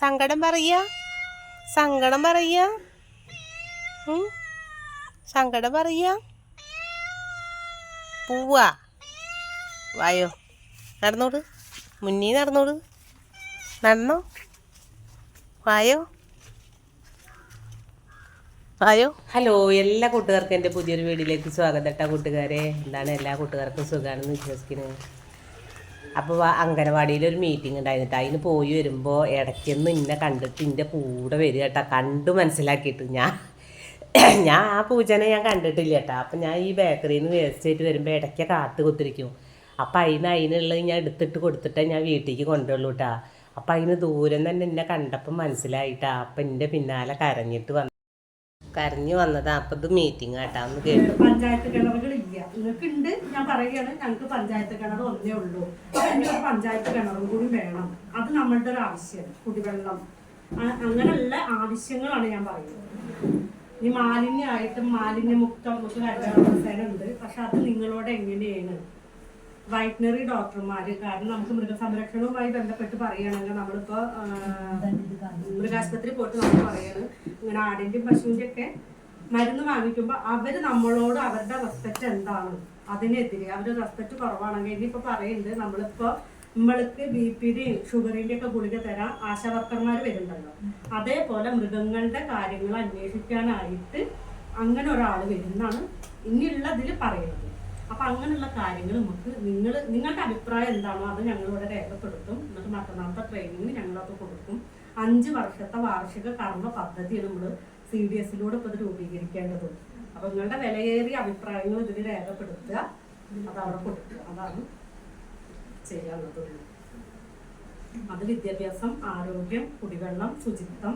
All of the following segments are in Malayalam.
സങ്കടം പറയ? സങ്കടം പറയ? സങ്കടം പറയ? പൂവാ. വായോ. നടന്നോട്. മുന്നേ നടന്നോട്. നടന്നോ? വായോ. വായോ. ഹലോ എല്ലാ കൂട്ടുകാർക്കും എന്റെ പുതിയൊരു വീഡിയോയിലേക്ക് സ്വാഗതം കേട്ടോ കൂട്ടുകാരെ. എന്താണ് എല്ലാ കൂട്ടുകാർക്കും സുഖമാണെന്ന് വിശ്വസിക്കുന്നത് അപ്പോൾ അംഗനവാടിയിൽ ഒരു മീറ്റിംഗ് ഉണ്ടായിരുന്നിട്ട് അതിന് പോയി വരുമ്പോൾ ഇടയ്ക്കൊന്ന് ഇന്നെ കണ്ടിട്ട് എന്റെ കൂടെ വരിക കേട്ടോ കണ്ടു മനസ്സിലാക്കിയിട്ട്. ഞാൻ ഞാൻ ആ പൂജനെ ഞാൻ കണ്ടിട്ടില്ല കേട്ടോ. അപ്പം ഞാൻ ഈ ബേക്കറിയിൽ നിന്ന് വേസ്റ്റ് ആയിട്ട് വരുമ്പോൾ ഇടയ്ക്ക് കാത്ത് കുത്തിരിക്കും. അപ്പം അതിന് അതിനുള്ളത് ഞാൻ എടുത്തിട്ട് കൊടുത്തിട്ടേ ഞാൻ വീട്ടിലേക്ക് കൊണ്ടുള്ളൂ കേട്ടോ. അപ്പം അതിന് ദൂരം തന്നെ എന്നെ കണ്ടപ്പം മനസ്സിലായിട്ടാ. അപ്പം എന്റെ പിന്നാലെ കരഞ്ഞിട്ട് വന്നു. കരഞ്ഞു വന്നതാ. അപ്പൊ ഇത് മീറ്റിംഗ് കേട്ടാ കേട്ടു. പഞ്ചായത്ത് കിണറുകൾ ഇല്ല നിങ്ങൾക്ക് ഉണ്ട് ഞാൻ പറയുകയാണ് ഞങ്ങൾക്ക് പഞ്ചായത്ത് കിണർ ഒന്നേ ഉള്ളൂ. ഒരു പഞ്ചായത്ത് കിണറും കൂടി വേണം. അത് നമ്മളുടെ ഒരു ആവശ്യം കുടിവെള്ളം. അങ്ങനെയുള്ള ആവശ്യങ്ങളാണ് ഞാൻ പറയുന്നത്. ഈ മാലിന്യമായിട്ടും മാലിന്യമുക്തം നമുക്ക് ഉണ്ട് പക്ഷെ അത് നിങ്ങളോട് എങ്ങനെയാണ്? വൈറ്റനറി ഡോക്ടർമാര്. കാരണം നമുക്ക് മൃഗസംരക്ഷണവുമായി ബന്ധപ്പെട്ട് പറയുകയാണെങ്കിൽ നമ്മളിപ്പോ മൃഗാശുപത്രി പോയിട്ട് നമ്മൾ പറയാണ്. ഇങ്ങനെ ആടിന്റെയും പശുവിന്റെ ഒക്കെ മരുന്ന് വാങ്ങിക്കുമ്പോൾ അവർ നമ്മളോട് അവരുടെ റെസ്പെക്ട് എന്താണ്? അതിനെതിരെ. അവരുടെ റെസ്പെക്ട് കുറവാണെങ്കിൽ ഇനിയിപ്പോ പറയുന്നത് നമ്മളിപ്പോ നമ്മൾക്ക് ബി പിയുടെയും ഷുഗറിന്റെ ഒക്കെ ഗുളിക തരാൻ ആശാ വർക്കർമാർ വരുന്നുണ്ടല്ലോ. അതേപോലെ മൃഗങ്ങളുടെ കാര്യങ്ങൾ അന്വേഷിക്കാനായിട്ട് അങ്ങനെ ഒരാൾ വരുന്നാണ് ഇനിയുള്ളതിൽ പറയുന്നത് അപ്പൊ അങ്ങനെയുള്ള കാര്യങ്ങൾ നമുക്ക് നിങ്ങൾ നിങ്ങളുടെ അഭിപ്രായം എന്താണോ അത് ഞങ്ങളിവിടെ രേഖപ്പെടുത്തും. എന്നിട്ട് മറ്റന്നാളത്തെ ട്രെയിനിങ് ഞങ്ങളത് കൊടുക്കും. അഞ്ച് വർഷത്തെ വാർഷിക കർമ്മ പദ്ധതിയാണ് നമ്മൾ സി ഡി എസിലൂടെ ഇപ്പോൾ ഇത് രൂപീകരിക്കേണ്ടത്. അപ്പൊ നിങ്ങളുടെ വിലയേറിയ അഭിപ്രായങ്ങൾ ഇതിൽ രേഖപ്പെടുത്തുക. അത് അവിടെ കൊടുക്കുക. അതാണ് ചെയ്യാനുള്ളത്. അത് വിദ്യാഭ്യാസം ആരോഗ്യം കുടിവെള്ളം ശുചിത്വം.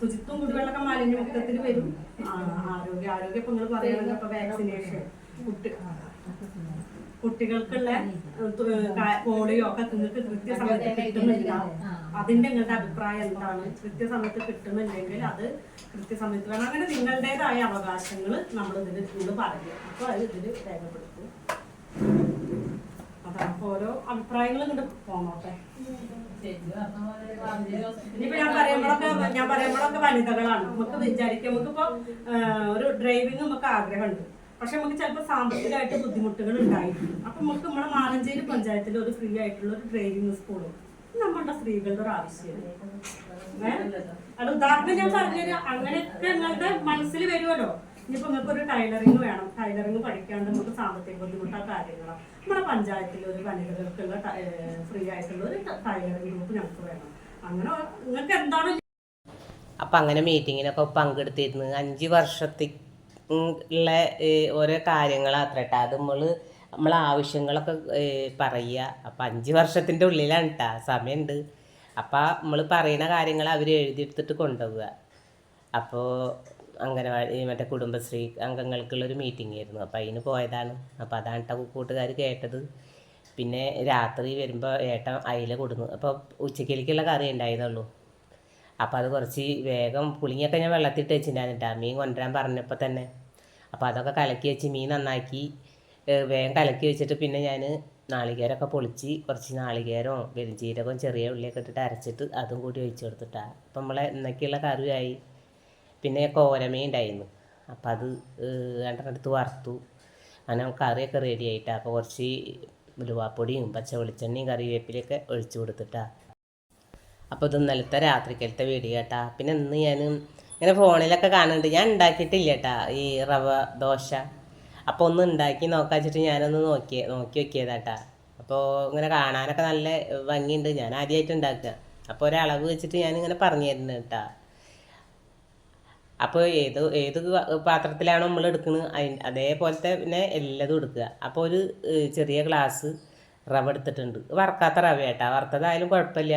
ശുചിത്വം കുടിവെള്ളമൊക്കെ മാലിന്യമുക്തത്തിൽ വരും. ആരോഗ്യ ആരോഗ്യം ഇപ്പൊ നിങ്ങൾ പറയുന്നത് ഇപ്പൊ വാക്സിനേഷൻ കുട്ടി കുട്ടികൾക്കുള്ള പോളിയോ ഒക്കെ നിങ്ങൾക്ക് കൃത്യസമയത്ത് കിട്ടുന്നില്ല. അതിന്റെ നിങ്ങളുടെ അഭിപ്രായം എന്താണ്? കൃത്യസമയത്ത് കിട്ടുന്നില്ലെങ്കിൽ അത് കൃത്യസമയത്ത് വേണം. അങ്ങനെ നിങ്ങളുടേതായ അവകാശങ്ങൾ നമ്മൾ ഇതിന് നിങ്ങൾ പറയും അപ്പോൾ അത് ഇതിൽ രേഖപ്പെടുത്തും. അതാണ് അപ്പൊ ഓരോ അഭിപ്രായങ്ങളും ഇങ്ങോട്ട് പോന്നോട്ടെ. ഇനിയിപ്പോ ഞാൻ പറയുമ്പോഴൊക്കെ ഞാൻ പറയുമ്പോഴൊക്കെ വനിതകളാണ്. നമുക്ക് വിചാരിക്കാം. നമുക്കിപ്പോ ഒരു ഡ്രൈവിംഗ് നമുക്ക് ആഗ്രഹമുണ്ട്. പക്ഷെ നമുക്ക് ചിലപ്പോൾ സാമ്പത്തികമായിട്ട് ബുദ്ധിമുട്ടുകൾ ഉണ്ടായിട്ടുണ്ട് അപ്പൊ നമുക്ക് നമ്മുടെ മാലഞ്ചേരി പഞ്ചായത്തിൽ ഒരു ഫ്രീ ആയിട്ടുള്ള ഒരു ട്രെയിനിങ് സ്കൂളും നമ്മളുടെ സ്ത്രീകളുടെ ഒരു ആവശ്യമാണ്. അത് ഉദാഹരണം ഞാൻ പറഞ്ഞത് അങ്ങനെയൊക്കെ നിങ്ങളുടെ മനസ്സിൽ വരുമല്ലോ ഇനിയിപ്പോ നിങ്ങൾക്ക് ഒരു ടൈലറിങ് വേണം. ടൈലറിങ് പഠിക്കാണ്ട് നമുക്ക് സാമ്പത്തിക ബുദ്ധിമുട്ടാ കാര്യങ്ങളോ. നമ്മുടെ പഞ്ചായത്തിൽ ഒരു വനിതകൾക്കുള്ള ഫ്രീ ആയിട്ടുള്ള ഒരു ടൈലറിങ് ഗ്രൂപ്പ് ഞങ്ങൾക്ക് വേണം. അങ്ങനെ നിങ്ങൾക്ക് എന്താണ് അപ്പം അങ്ങനെ മീറ്റിങ്ങിനൊക്കെ പങ്കെടുത്തിരുന്നു അഞ്ച് വർഷത്തേക്ക് ഉള്ള ഓരോ കാര്യങ്ങൾ അത്ര കാര്യങ്ങളാത്രട്ടാ അത് നമ്മൾ നമ്മളെ ആവശ്യങ്ങളൊക്കെ പറയുക അപ്പം അഞ്ച് വർഷത്തിന്റെ ഉള്ളിലാണ് കേട്ടോ സമയമുണ്ട് അപ്പം നമ്മൾ പറയുന്ന കാര്യങ്ങൾ അവർ എഴുതിയെടുത്തിട്ട് കൊണ്ടുപോവുക അപ്പോൾ അംഗനവാടി മറ്റേ കുടുംബശ്രീ അംഗങ്ങൾക്കുള്ള ഒരു മീറ്റിംഗ് ആയിരുന്നു അപ്പോൾ അതിന് പോയതാണ്. അപ്പോൾ അതാണ് കേട്ടോ കൂട്ടുകാർ കേട്ടത്. പിന്നെ രാത്രി വരുമ്പോൾ ഏട്ടൻ അയില കൊടുന്നു. അപ്പോൾ ഉച്ചക്കിലേക്കുള്ള കറി ഉണ്ടായതുള്ളൂ അപ്പോൾ അത് കുറച്ച് വേഗം പുളിങ്ങൊക്കെ ഞാൻ വെള്ളത്തിട്ട് വെച്ചിട്ടുണ്ടായിരുന്നു മീൻ കൊണ്ടുവരാൻ പറഞ്ഞപ്പോൾ തന്നെ. അപ്പോൾ അതൊക്കെ കലക്കി വെച്ച് മീൻ നന്നാക്കി വേഗം കലക്കി വെച്ചിട്ട് പിന്നെ ഞാൻ നാളികേരമൊക്കെ പൊളിച്ച് കുറച്ച് നാളികേരവും വെരിഞ്ചീരകവും ചെറിയ ഉള്ളിയൊക്കെ ഇട്ടിട്ട് അരച്ചിട്ട് അതും കൂടി ഒഴിച്ചു കൊടുത്തിട്ടാണ് അപ്പം നമ്മളെ ഇന്നൊക്കെയുള്ള കറിയായി. പിന്നെ കോരമേ ഉണ്ടായിരുന്നു. അപ്പം അത് രണ്ടെടുത്ത് വറുത്തു. അങ്ങനെ കറിയൊക്കെ റെഡി ആയിട്ടാണ് അപ്പോൾ കുറച്ച് ഉലുവാപ്പൊടിയും പച്ച വെളിച്ചെണ്ണയും കറിവേപ്പിലൊക്കെ ഒഴിച്ചു കൊടുത്തിട്ടാണ് അപ്പോൾ ഇത് ഇന്നലത്തെ രാത്രിക്കലത്തെ വീഡിയോ കേട്ടാ. പിന്നെ ഇന്ന് ഞാൻ ഇങ്ങനെ ഫോണിലൊക്കെ കാണുന്നുണ്ട്. ഞാൻ ഉണ്ടാക്കിയിട്ടില്ല കേട്ടാ ഈ റവ ദോശ. അപ്പോൾ ഒന്ന് ഉണ്ടാക്കി നോക്കാൻ വെച്ചിട്ട് ഞാനൊന്ന് നോക്കി നോക്കി വെക്കിയതാട്ടാ. അപ്പോൾ ഇങ്ങനെ കാണാനൊക്കെ നല്ല ഭംഗിയുണ്ട്. ഞാൻ ആദ്യമായിട്ട് ഉണ്ടാക്കുക. അപ്പോൾ ഒരളവ് വെച്ചിട്ട് ഞാനിങ്ങനെ പറഞ്ഞു തരുന്നുണ്ട് കേട്ടാ അപ്പോൾ ഏത് ഏത് പാത്രത്തിലാണോ നമ്മൾ എടുക്കുന്നത് അതിന് അതേപോലത്തെ പിന്നെ എല്ലാതും എടുക്കുക. അപ്പോൾ ഒരു ചെറിയ ഗ്ലാസ് റവ എടുത്തിട്ടുണ്ട്. വറുക്കാത്ത റവ കേട്ടാ വറുത്തതായാലും കുഴപ്പമില്ല.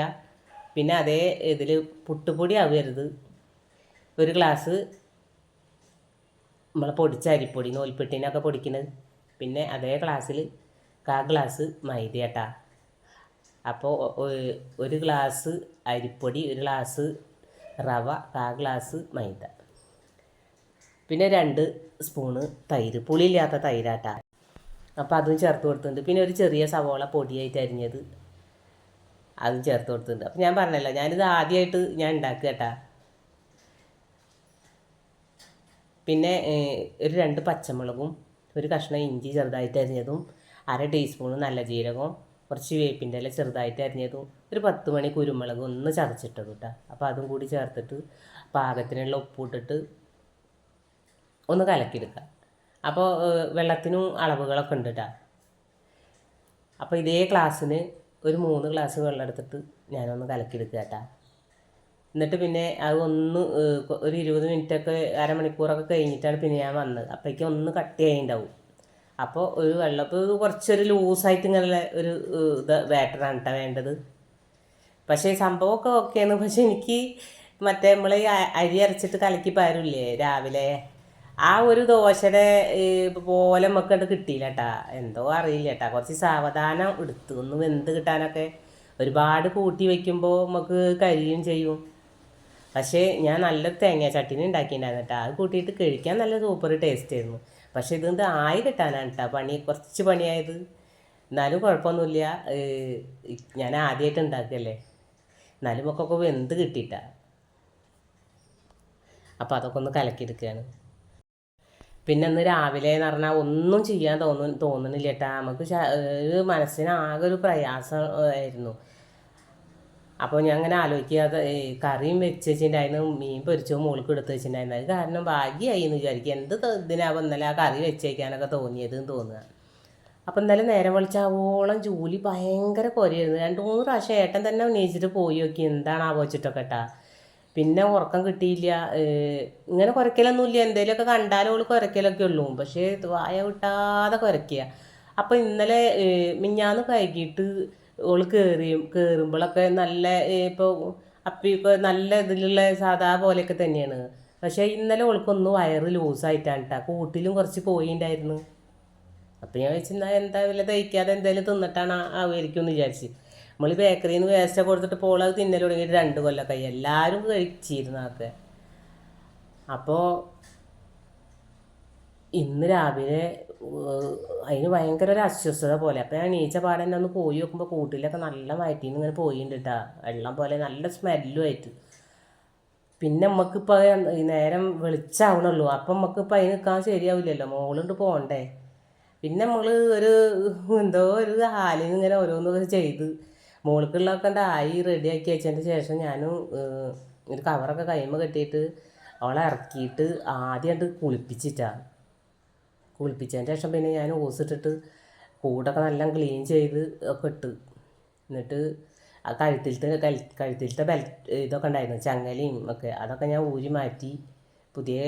പിന്നെ അതേ ഇതിൽ പുട്ടുപൊടി ആവരുത്. ഒരു ഗ്ലാസ് നമ്മൾ പൊടിച്ച അരിപ്പൊടി നൂൽപ്പെട്ടിനൊക്കെ പൊടിക്കുന്നത് പിന്നെ അതേ ഗ്ലാസ്സിൽ കാ ഗ്ലാസ് മൈദ കേട്ടാ അപ്പോൾ ഒരു ഗ്ലാസ് അരിപ്പൊടി ഒരു ഗ്ലാസ് റവ കാ ഗ്ലാസ് മൈദ. പിന്നെ രണ്ട് സ്പൂണ് തൈര് പുളിയില്ലാത്ത തൈരാട്ടാ. അപ്പോൾ അതും ചേർത്ത് കൊടുത്തിട്ടുണ്ട്. പിന്നെ ഒരു ചെറിയ സവോള പൊടിയായിട്ട് അരിഞ്ഞത് അതും ചേർത്ത് കൊടുത്തിട്ടുണ്ട്. അപ്പം ഞാൻ പറഞ്ഞല്ലോ ഞാനിത് ആദ്യമായിട്ട് ഞാൻ ഉണ്ടാക്കുക കേട്ടാ പിന്നെ ഒരു രണ്ട് പച്ചമുളകും ഒരു കഷ്ണം ഇഞ്ചി ചെറുതായിട്ട് അരിഞ്ഞതും അര ടീസ്പൂൺ നല്ല ജീരകവും കുറച്ച് വേപ്പിന്റെ ഇല ചെറുതായിട്ട് അരിഞ്ഞതും ഒരു പത്ത് മണി കുരുമുളക് ഒന്ന് ചതച്ചിട്ടത് കേട്ടോ അപ്പോൾ അതും കൂടി ചേർത്തിട്ട് പാകത്തിനുള്ള ഉപ്പിട്ടിട്ട് ഒന്ന് കലക്കിയെടുക്കുക അപ്പോൾ വെള്ളത്തിനും അളവുകളൊക്കെ ഉണ്ട് കേട്ടോ അപ്പോൾ ഇതേ ഗ്ലാസ്സിന് ഒരു മൂന്ന് ഗ്ലാസ് വെള്ളം എടുത്തിട്ട് ഞാനൊന്ന് കലക്കിയെടുക്കുക കേട്ടോ എന്നിട്ട് പിന്നെ അത് ഒന്ന് ഒരു ഇരുപത് മിനിറ്റൊക്കെ അരമണിക്കൂറൊക്കെ കഴിഞ്ഞിട്ടാണ് പിന്നെ ഞാൻ വന്നത്. അപ്പോഴേക്കും ഒന്ന് കട്ടി ചെയ്യുന്നുണ്ടാവും അപ്പോൾ ഒരു വെള്ളം ഇപ്പോൾ ഇത് കുറച്ചൊരു ലൂസായിട്ട് ഇങ്ങനെ ഒരു ഇത് ബാറ്ററാണ് കേട്ടോ വേണ്ടത്. പക്ഷേ സംഭവമൊക്കെ ഓക്കെയാണ് പക്ഷെ എനിക്ക് മറ്റേ നമ്മൾ അരി അരച്ചിട്ട് കലക്കി പാരില്ലേ രാവിലെ? ആ ഒരു ദോശയുടെ പോലെ നമുക്ക് അത് കിട്ടിയില്ല കേട്ടാ എന്തോ അറിയില്ല കേട്ടാ കുറച്ച് സാവധാനം എടുത്തു. ഒന്ന് വെന്ത് കിട്ടാനൊക്കെ ഒരുപാട് കൂട്ടി വയ്ക്കുമ്പോൾ നമുക്ക് കരിയും ചെയ്യും. പക്ഷേ ഞാൻ നല്ല തേങ്ങ ചട്ടിനി ഉണ്ടാക്കിയിട്ടുണ്ടായിരുന്നു കേട്ടോ അത് കൂട്ടിയിട്ട് കഴിക്കാൻ നല്ല സൂപ്പർ ടേസ്റ്റ് ആയിരുന്നു. പക്ഷേ ഇതുകൊണ്ട് ആയി കിട്ടാനാണ് കേട്ടോ പണി കുറച്ച് പണിയായത്. എന്നാലും കുഴപ്പമൊന്നുമില്ല. ഞാൻ ആദ്യമായിട്ട് ഉണ്ടാക്കുകയല്ലേ എന്നാലും ഒക്കെ വെന്ത് കിട്ടിയിട്ടാ. അപ്പോൾ അതൊക്കെ ഒന്ന് കലക്കിയെടുക്കുകയാണ് പിന്നെ ഇന്ന് രാവിലെ എന്ന് പറഞ്ഞാൽ ഒന്നും ചെയ്യാൻ തോന്നു തോന്നുന്നില്ല കേട്ടാ നമുക്ക് മനസ്സിനാകെ ഒരു പ്രയാസം ആയിരുന്നു. അപ്പോൾ ഞാൻ അങ്ങനെ ആലോചിക്കുക അത് കറിയും വെച്ച് വെച്ചിട്ടുണ്ടായിരുന്നു മീൻ പൊരിച്ചോ മുളുക്ക് എടുത്ത് വെച്ചിട്ടുണ്ടായിരുന്നു. അത് കാരണം ഭാഗ്യമായി എന്ന് വിചാരിക്കുക എന്ത് ഇതിനാവും ഇന്നലെ ആ കറി വെച്ചേക്കാനൊക്കെ തോന്നിയത് എന്ന് തോന്നുക. അപ്പം ഇന്നലെ നേരം വിളിച്ചാവോളം ജോലി ഭയങ്കര കുറയായിരുന്നു രണ്ട് മൂന്ന് പ്രാവശ്യം ഏട്ടൻ തന്നെ ഉന്നയിച്ചിട്ട് പോയി നോക്കി. എന്താണ് ആവോച്ചിട്ടൊക്കെ കേട്ടാ പിന്നെ ഉറക്കം കിട്ടിയില്ല. ഇങ്ങനെ കുരക്കലൊന്നുമില്ല. എന്തെങ്കിലുമൊക്കെ കണ്ടാലും അവൾ കുരക്കലൊക്കെ ഉള്ളൂ. പക്ഷേ വായ വിട്ടാതെ കുറയ്ക്കുക അപ്പം ഇന്നലെ മിഞ്ഞാന്ന് വൈകിട്ട് ഓൾ കയറിയും കയറുമ്പോഴൊക്കെ നല്ല ഇപ്പോൾ അപ്പിയൊക്കെ നല്ല ഇതിലുള്ള സാധാ പോലെയൊക്കെ തന്നെയാണ്. പക്ഷേ ഇന്നലെ ഓൾക്കൊന്ന് വയറ് ലൂസായിട്ടാണ് കേട്ടോ കൂട്ടിലും കുറച്ച് പോയിണ്ടായിരുന്നു. അപ്പം ഞാൻ വെച്ചാൽ എന്താ വല്ല തയ്ക്കാതെ എന്തായാലും തിന്നിട്ടാണ് ആവുമായിരിക്കും എന്ന് വിചാരിച്ച്. നമ്മൾ ബേക്കറിയിൽ നിന്ന് വേസ്റ്റൊക്കെ കൊടുത്തിട്ട് അത് തിന്നൽ തുടങ്ങിയിട്ട് രണ്ട് കൊല്ലമൊക്കെ എല്ലാവരും കഴിച്ചിരുന്നു അതൊക്കെ അപ്പോൾ ഇന്ന് രാവിലെ അതിന് ഭയങ്കര ഒരു അസ്വസ്ഥത പോലെ. അപ്പം ഞാൻ നീച്ച പാടെ തന്നെ ഒന്ന് പോയി നോക്കുമ്പോൾ കൂട്ടിലൊക്കെ നല്ല വയറ്റിന്ന് ഇങ്ങനെ പോയിട്ടുണ്ട് കേട്ടോ വെള്ളം പോലെ നല്ല സ്മെല്ലും ആയിട്ട്. പിന്നെ നമുക്കിപ്പോൾ നേരം വെളിച്ചാവണുള്ളൂ. അപ്പം നമുക്കിപ്പോൾ അതിന് നിൽക്കാൻ ശരിയാവില്ലല്ലോ. മോളുണ്ട് പോകണ്ടേ പിന്നെ നമ്മൾ ഒരു എന്തോ ഒരു ഹാലിൽ നിന്ന് ഇങ്ങനെ ഓരോന്നൊക്കെ ചെയ്ത് മോൾക്കുള്ളതൊക്കെ ഉണ്ട് ആയി റെഡിയാക്കി വെച്ചതിന് ശേഷം ഞാനും ഒരു കവറൊക്കെ കൈമ കെട്ടിയിട്ട് അവളെ ഇറക്കിയിട്ട് ആദ്യമായിട്ട് കുളിപ്പിച്ചിട്ടാണ് കുളിപ്പിച്ചതിന് ശേഷം പിന്നെ ഞാൻ ഓസിട്ടിട്ട് കൂടൊക്കെ നല്ല ക്ലീൻ ചെയ്ത് ഒക്കെ ഇട്ട്. എന്നിട്ട് ആ കഴുത്തിലത്തെ കഴുത്തിലത്തെ ബെൽറ്റ് ഇതൊക്കെ ഉണ്ടായിരുന്നു ചങ്ങലയും ഒക്കെ. അതൊക്കെ ഞാൻ ഊരി മാറ്റി പുതിയ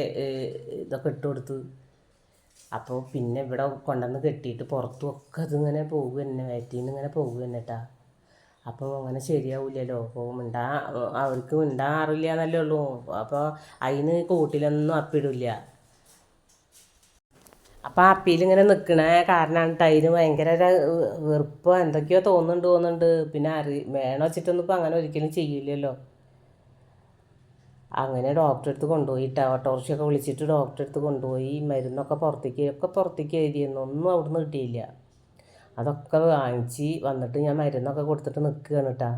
ഇതൊക്കെ ഇട്ട് കൊടുത്ത്. അപ്പോൾ പിന്നെ ഇവിടെ കൊണ്ടുവന്ന് കെട്ടിയിട്ട് പുറത്തും ഒക്കെ ഇതിങ്ങനെ പോകുക തന്നെ വയറ്റിൽ നിന്ന് ഇങ്ങനെ പോകുക തന്നെ കേട്ടാ അപ്പോൾ അങ്ങനെ ശരിയാവില്ലല്ലോ. അപ്പോൾ മിണ്ടാ അവർക്ക് മിണ്ടാറില്ല എന്നല്ലേ ഉള്ളൂ. അപ്പോൾ അതിന് കൂട്ടിലൊന്നും അപ്പിടില്ല. അപ്പം ആ അപ്പിയിൽ ഇങ്ങനെ നിൽക്കണ കാരണമാണ് അതിന് ഭയങ്കര വെറുപ്പോ എന്തൊക്കെയോ തോന്നുന്നുണ്ട് തോന്നുന്നുണ്ട്. പിന്നെ അറി വേണോ വെച്ചിട്ടൊന്നും ഇപ്പം അങ്ങനെ ഒരിക്കലും ചെയ്യില്ലല്ലോ. അങ്ങനെ ഡോക്ടറെ അടുത്ത് കൊണ്ടുപോയിട്ട്. ഓട്ടോറിക്ഷയൊക്കെ വിളിച്ചിട്ട് ഡോക്ടറെ അടുത്ത് കൊണ്ടുപോയി. മരുന്നൊക്കെ പുറത്തേക്ക് ഒക്കെ പുറത്തേക്ക് എഴുതിയിരുന്നു. ഒന്നും അവിടുന്ന് കിട്ടിയില്ല. അതൊക്കെ വാങ്ങിച്ച് വന്നിട്ട് ഞാൻ മരുന്നൊക്കെ കൊടുത്തിട്ട് നിൽക്കുകയാണ് കേട്ടാ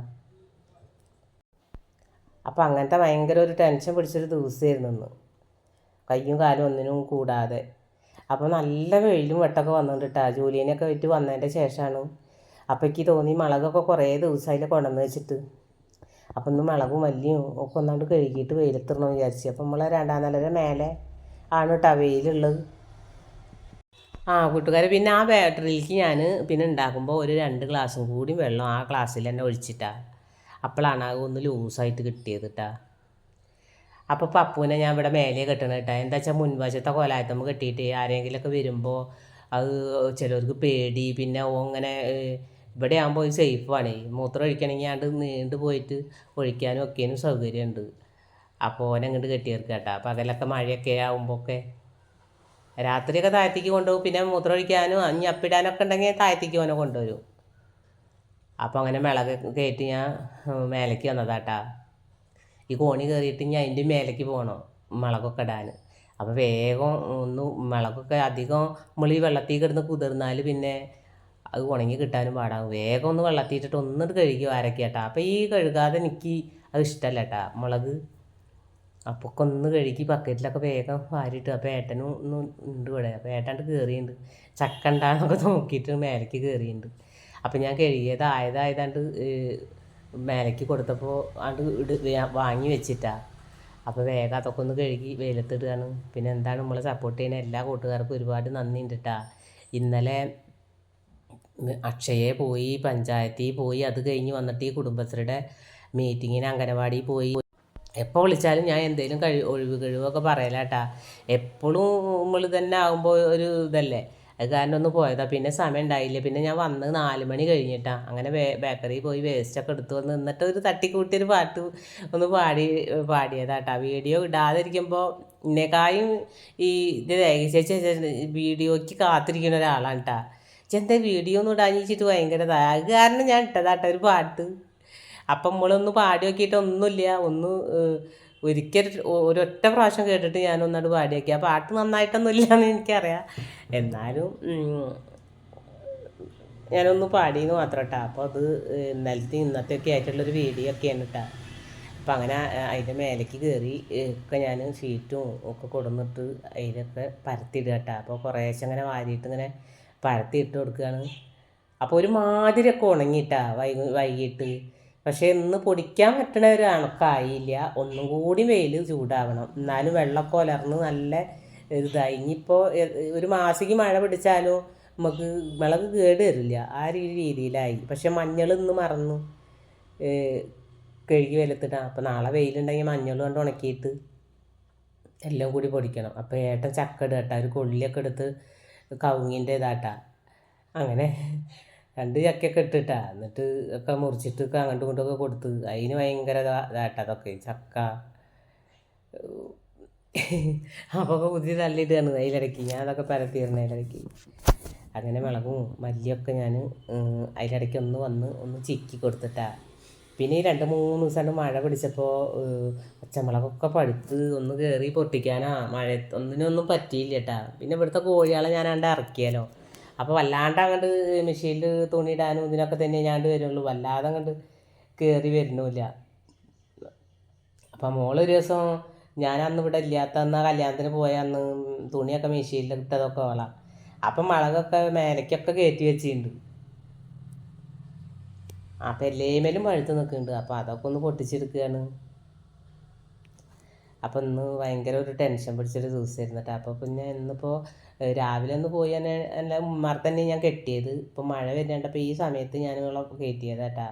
അപ്പം അങ്ങനത്തെ ഭയങ്കര ഒരു ടെൻഷൻ പിടിച്ചൊരു ദിവസമായിരുന്നു കയ്യും കാലും ഒന്നിനും കൂടാതെ. അപ്പോൾ നല്ല വെയിലും വെട്ടമൊക്കെ വന്നിട്ടുണ്ട് കേട്ടോ ജൂലിയനൊക്കെ വിറ്റ് വന്നതിന്റെ ശേഷമാണ് അപ്പോൾ എനിക്ക് തോന്നി മുളകൊക്കെ കുറേ ദിവസമായിട്ട് കൊണ്ടുവന്ന് വെച്ചിട്ട്. അപ്പം ഒന്ന് മുളകും മല്ലിയും ഒക്കെ ഒന്നാണ്ട് കഴുകിയിട്ട് വെയിലത്തിടണമെന്ന് വിചാരിച്ചു. അപ്പം നമ്മളെ രണ്ടാം നിലയുടെ മേലെ ആണ് കേട്ടോ വെയിലുള്ളത്. ആ കൂട്ടുകാരെ പിന്നെ ആ ബാറ്ററിയിലേക്ക് ഞാൻ പിന്നെ ഉണ്ടാക്കുമ്പോൾ ഒരു രണ്ട് ഗ്ലാസ്സും കൂടി വെള്ളം ആ ഗ്ലാസ്സിൽ തന്നെ ഒഴിച്ചിട്ടാ. അപ്പോഴാണ് അത് ഒന്ന് ലൂസായിട്ട് കിട്ടിയത് കേട്ടാ അപ്പോൾ പപ്പുവിനെ ഞാൻ ഇവിടെ മേലെ കെട്ടണം കേട്ടാ. എന്താ വെച്ചാൽ മുൻവശത്തെ കോലായത്തമ്മ കെട്ടിയിട്ട് ആരെങ്കിലുമൊക്കെ വരുമ്പോൾ അത് ചിലർക്ക് പേടി. പിന്നെ അങ്ങനെ ഇവിടെ ആകുമ്പോൾ സേഫാണ് മൂത്രം ഒഴിക്കണമെങ്കിൽ ആണ്ട് നീണ്ടു പോയിട്ട് ഒഴിക്കാനും ഒക്കെയും സൗകര്യമുണ്ട് അപ്പോൾ ഓനെ അങ്ങോട്ട് കേട്ടാ പകലൊക്കെ മഴയൊക്കെ ആകുമ്പോഴൊക്കെ രാത്രിയൊക്കെ താഴത്തേക്ക് കൊണ്ടുപോകും. പിന്നെ മൂത്രം ഒഴിക്കാനും അഞ്ഞി അപ്പിടാനൊക്കെ ഉണ്ടെങ്കിൽ താഴത്തേക്ക് ഓനെ കൊണ്ടുവരും. അപ്പോൾ അങ്ങനെ മിളക് കയറ്റി ഞാൻ മേലേക്ക് വന്നതാട്ടാ ഈ കോണി കയറിയിട്ട് ഞാൻ അതിന്റെ മേലേക്ക് പോകണം മുളകൊക്കെ ഇടാൻ. അപ്പോൾ വേഗം ഒന്ന് മുളകൊക്കെ അധികം നമ്മൾ ഈ വെള്ളത്തിൽ കിടന്ന് കുതിർന്നാൽ പിന്നെ അത് ഉണങ്ങി കിട്ടാനും പാടാകും. വേഗം ഒന്ന് വെള്ളത്തിൽ ഇട്ടിട്ട് ഒന്നിട്ട് കഴുകി വാരക്കി കേട്ടാ. അപ്പോൾ ഈ കഴുകാതെ എനിക്ക് അത് ഇഷ്ടമല്ല കേട്ടാ. മുളക് അപ്പോൾ ഒക്കെ ഒന്ന് കഴുകി ബക്കറ്റിലൊക്കെ വേഗം വാരിയിട്ട് അപ്പോൾ ഏട്ടനും ഒന്ന് ഉണ്ട് ഇവിടെ. അപ്പോൾ ഏട്ടാണ്ട് കയറിയുണ്ട് ചക്ക ഉണ്ടാകുന്നൊക്കെ നോക്കിയിട്ട് മേലേക്ക് കയറിയിട്ടുണ്ട് അപ്പോൾ ഞാൻ കഴുകിയത് ആയതായതാണ്ട് മേലേക്ക് കൊടുത്തപ്പോൾ അത് ഇട് വാങ്ങി വെച്ചിട്ടാ. അപ്പോൾ വേഗം അതൊക്കെ ഒന്ന് കഴുകി വെയിലത്തിടുകയാണ് പിന്നെ എന്താണ് നമ്മളെ സപ്പോർട്ട് ചെയ്യുന്ന എല്ലാ കൂട്ടുകാർക്കും ഒരുപാട് നന്ദി ഉണ്ട് കേട്ടാ ഇന്നലെ അക്ഷയെ പോയി പഞ്ചായത്തിൽ പോയി അത് കഴിഞ്ഞ് വന്നിട്ട് ഈ കുടുംബശ്രീയുടെ മീറ്റിങ്ങിന് അംഗനവാടിയിൽ പോയി. എപ്പോൾ വിളിച്ചാലും ഞാൻ എന്തെങ്കിലും കഴി ഒഴിവ് കഴിവൊക്കെ പറയലാട്ടാ. എപ്പോഴും നമ്മൾ തന്നെ ആകുമ്പോൾ ഒരു ഇതല്ലേ? അത് കാരണം ഒന്ന് പോയതാ. പിന്നെ സമയം ഉണ്ടായില്ല. പിന്നെ ഞാൻ വന്ന് നാല് മണി കഴിഞ്ഞിട്ടാ. അങ്ങനെ ബേക്കറിയിൽ പോയി വേസ്റ്റൊക്കെ എടുത്തു വന്ന് നിന്നിട്ട് ഒരു തട്ടിക്കൂട്ടിയൊരു പാട്ട് ഒന്ന് പാടി പാടിയതാട്ടാ. വീഡിയോ ഇടാതിരിക്കുമ്പോൾ എന്നെക്കായും ഈ ഇത് ചേച്ചി വീഡിയോയ്ക്ക് കാത്തിരിക്കുന്ന ഒരാളാണ് കേട്ടാ ചെന്ത വീഡിയോ ഒന്നും ഇടാഞ്ഞിച്ചിട്ട് ഭയങ്കര അത് കാരണം ഞാൻ ഇട്ടതാട്ട ഒരു പാട്ട്. അപ്പം നമ്മളൊന്ന് പാടി നോക്കിയിട്ട് ഒന്നുമില്ല. ഒന്ന് ഒരിക്കൽ ഒരൊറ്റ പ്രാവശ്യം കേട്ടിട്ട് ഞാൻ പാടിയാക്കി. ആ പാട്ട് നന്നായിട്ടൊന്നും ഇല്ലയെന്ന് എനിക്കറിയാം. എന്നാലും ഞാനൊന്ന് പാടിയെന്ന് മാത്രം കേട്ടോ അപ്പോൾ അത് ഇന്നലത്തെ ഇന്നത്തെ ഒക്കെ ആയിട്ടുള്ളൊരു വീഡിയോ ഒക്കെയാണ് കേട്ടോ അപ്പം അങ്ങനെ അതിന്റെ മേലേക്ക് കയറി ഒക്കെ ഞാൻ ഷീറ്റും ഒക്കെ കൊടുന്നിട്ട് അതിലൊക്കെ പരത്തിയിടുക കേട്ടോ അപ്പോൾ കുറേശ്ശെ അങ്ങനെ വാരിയിട്ട് ഇങ്ങനെ പരത്തിയിട്ട് കൊടുക്കുകയാണ് അപ്പോൾ ഒരു മാതിരിയൊക്കെ ഉണങ്ങിയിട്ടാ വൈകി വൈകിട്ട്. പക്ഷേ ഇന്ന് പൊടിക്കാൻ പറ്റണ ഒരു അണക്കായില്ല. ഒന്നും കൂടി വെയിൽ ചൂടാവണം. എന്നാലും വെള്ളമൊക്കെ ഉലർന്ന് നല്ല ഇതായി. ഇനിയിപ്പോൾ ഒരു മാസിക്ക് മഴ പിടിച്ചാലും നമുക്ക് വിളക്ക് കേട് വരില്ല. ആ ഒരു രീതിയിലായി. പക്ഷെ മഞ്ഞൾ ഇന്ന് മറന്നു. കഴുകി വെളുത്തിട്ടാ അപ്പോൾ നാളെ വെയിലുണ്ടെങ്കിൽ മഞ്ഞൾ കൊണ്ട് ഉണക്കിയിട്ട് എല്ലാം കൂടി പൊടിക്കണം. അപ്പോൾ ഏട്ടൻ ചക്ക ഇടുക കേട്ടോ. ഒരു കൊള്ളിയൊക്കെ എടുത്ത് കവുങ്ങിന്റെ ഇതാട്ടാ. അങ്ങനെ രണ്ട് ചക്കയൊക്കെ ഇട്ടിട്ടാ. എന്നിട്ട് ഒക്കെ മുറിച്ചിട്ട് അങ്ങോട്ടും ഇങ്ങോട്ടൊക്കെ കൊടുത്ത്. അതിന് ഭയങ്കര ഇതാട്ട അതൊക്കെ ചക്ക. അപ്പോൾ പുതിയ കുത്തി തള്ളിയിട്ടാണ് അതിലിടയ്ക്ക്. ഞാൻ അതൊക്കെ പരത്തിയിരുന്നു അതിലിടയ്ക്ക്. അങ്ങനെ മുളകും മല്ലിയൊക്കെ ഞാൻ അതിലിടയ്ക്ക് ഒന്ന് വന്ന് ഒന്ന് ചിക്കി കൊടുത്തിട്ടാ. പിന്നെ ഈ രണ്ട് മൂന്ന് ദിവസം മഴ പിടിച്ചപ്പോൾ പച്ചമുളകൊക്കെ പഴുത്ത് ഒന്ന് കയറി പൊട്ടിക്കാനാ. മഴ ഒന്നിനൊന്നും പറ്റിയില്ല കേട്ടാ പിന്നെ ഇവിടുത്തെ കോഴികളെ ഞാൻ ആണ്ട് ഇറക്കിയാലോ. അപ്പോൾ വല്ലാണ്ട് അങ്ങോട്ട് മെഷീനിൽ തുണിയിടാനും ഇതിനൊക്കെ തന്നെ ഞാണ്ട് വരുള്ളൂ. വല്ലാതെ അങ്ങോട്ട് കയറി വരണില്ല അപ്പം മോളൊരു ദിവസം ഞാൻ അന്ന് ഇവിടെ ഇല്ലാത്ത അന്ന് കല്യാണത്തിന് പോയ അന്ന് തുണിയൊക്കെ മെഷീനിൽ ഇട്ടതൊക്കെ ഓളാം. അപ്പം മുളകൊക്കെ മേലയ്ക്കൊക്കെ കയറ്റി വെച്ചിട്ടുണ്ട് അപ്പം എല്ലേമേലും പഴുത്ത് നിൽക്കുന്നുണ്ട് അപ്പം അതൊക്കെ ഒന്ന് പൊട്ടിച്ചെടുക്കുകയാണ് അപ്പം ഇന്ന് ഭയങ്കര ഒരു ടെൻഷൻ പിടിച്ചൊരു ദിവസമായിരുന്നു കേട്ടോ അപ്പോൾ പിന്നെ ഇന്നിപ്പോൾ രാവിലെ ഒന്ന് പോയി തന്നെ എന്റെ ഉമ്മാർ തന്നെ ഞാൻ കെട്ടിയത്. ഇപ്പം മഴ വരുന്നുണ്ടപ്പോൾ ഈ സമയത്ത് ഞാൻ നിങ്ങളെ കയറ്റിയത് കേട്ടാ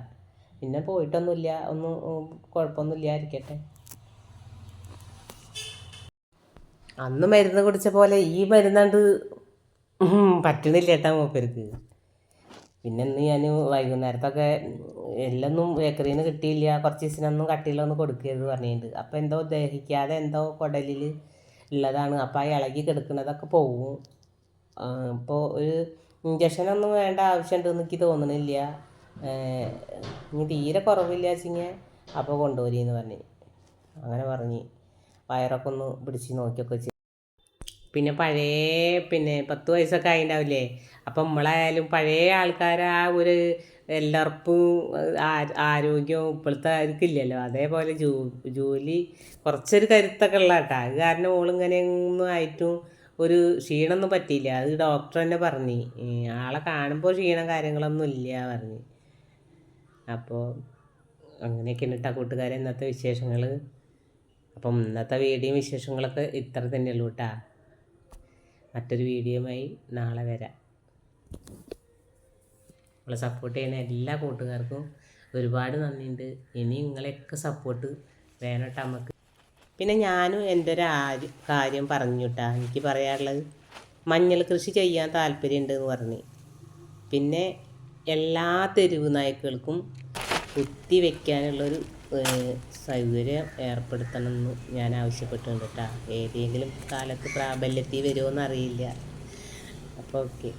പിന്നെ പോയിട്ടൊന്നുമില്ല. ഒന്നും ഇരിക്കട്ടെ. അന്ന് മരുന്ന് കുടിച്ച പോലെ ഈ മരുന്നാണ്ട് പറ്റണില്ല കേട്ടാ മൂപ്പർക്ക്. പിന്നെ ഇന്ന് ഞാൻ വൈകുന്നേരത്തൊക്കെ എല്ലൊന്നും ബേക്കറിയിൽ നിന്ന് കിട്ടിയില്ല. കുറച്ച് ദിവസത്തിനൊന്നും കട്ടിയിലൊന്നും കൊടുക്കരുത് പറഞ്ഞിട്ടുണ്ട്. അപ്പോൾ എന്തോ ദഹിക്കാതെ എന്തോ കുടലിൽ ഉള്ളതാണ്. അപ്പോൾ ആ ഇളകി കിടക്കുന്നതൊക്കെ പോവും. ഇപ്പോൾ ഒരു ഇഞ്ചക്ഷനൊന്നും വേണ്ട ആവശ്യമുണ്ടെന്ന് എനിക്ക് തോന്നണില്ല. ഇനി തീരെ കുറവില്ല വെച്ചിങ്ങനെ അപ്പോൾ കൊണ്ടുവരീന്ന് പറഞ്ഞ്. അങ്ങനെ പറഞ്ഞ്. വയറൊക്കെ ഒന്ന് പിടിച്ച് നോക്കിയൊക്കെ പിന്നെ പഴയ പിന്നെ പത്ത് വയസ്സൊക്കെ ആയിണ്ടാവില്ലേ? അപ്പം നമ്മളായാലും പഴയ ആൾക്കാർ ആ ഒരു എല്ലാവർക്കും ആരോഗ്യവും ഇപ്പോഴത്തെ ആർക്കില്ലല്ലോ. അതേപോലെ ജോ ജോലി കുറച്ചൊരു കരുത്തൊക്കെ ഉള്ള കേട്ടോ അത് കാരണം ഓളിങ്ങനെ ഒന്നും ആയിട്ടും ഒരു ക്ഷീണമൊന്നും പറ്റിയില്ല. അത് ഡോക്ടർ തന്നെ പറഞ്ഞ്. ആളെ കാണുമ്പോൾ ക്ഷീണം കാര്യങ്ങളൊന്നും ഇല്ല പറഞ്ഞ്. അപ്പോൾ അങ്ങനെയൊക്കെയാണ് കേട്ടോ കൂട്ടുകാരെ ഇന്നത്തെ വിശേഷങ്ങൾ അപ്പം ഇന്നത്തെ വീഡിയോ വിശേഷങ്ങളൊക്കെ ഇത്ര തന്നെയുള്ളൂ കേട്ടോ മറ്റൊരു വീഡിയോയുമായി നാളെ വരാം. നമ്മളെ സപ്പോർട്ട് ചെയ്യുന്ന എല്ലാ കൂട്ടുകാർക്കും ഒരുപാട് നന്ദിയുണ്ട്. ഇനി നിങ്ങളെയൊക്കെ സപ്പോർട്ട് വേണം നമുക്ക് പിന്നെ ഞാനും എന്റെ ഒരു കാര്യം പറഞ്ഞു കേട്ടാ എനിക്ക് പറയാനുള്ളത് മഞ്ഞൾ കൃഷി ചെയ്യാൻ താല്പര്യമുണ്ട് എന്ന് പറഞ്ഞ്. പിന്നെ എല്ലാ തെരുവ് നായ്ക്കൾക്കും കുത്തി വെക്കാനുള്ളൊരു ഏഹ്, സൗകര്യം ഏർപ്പെടുത്തണമെന്ന് ഞാൻ ആവശ്യപ്പെട്ടിട്ടുണ്ട് കേട്ടോ ഏതെങ്കിലും കാലത്ത് പ്രാബല്യത്തിൽ വരുമോ എന്നറിയില്ല അപ്പോൾ ഓക്കെ.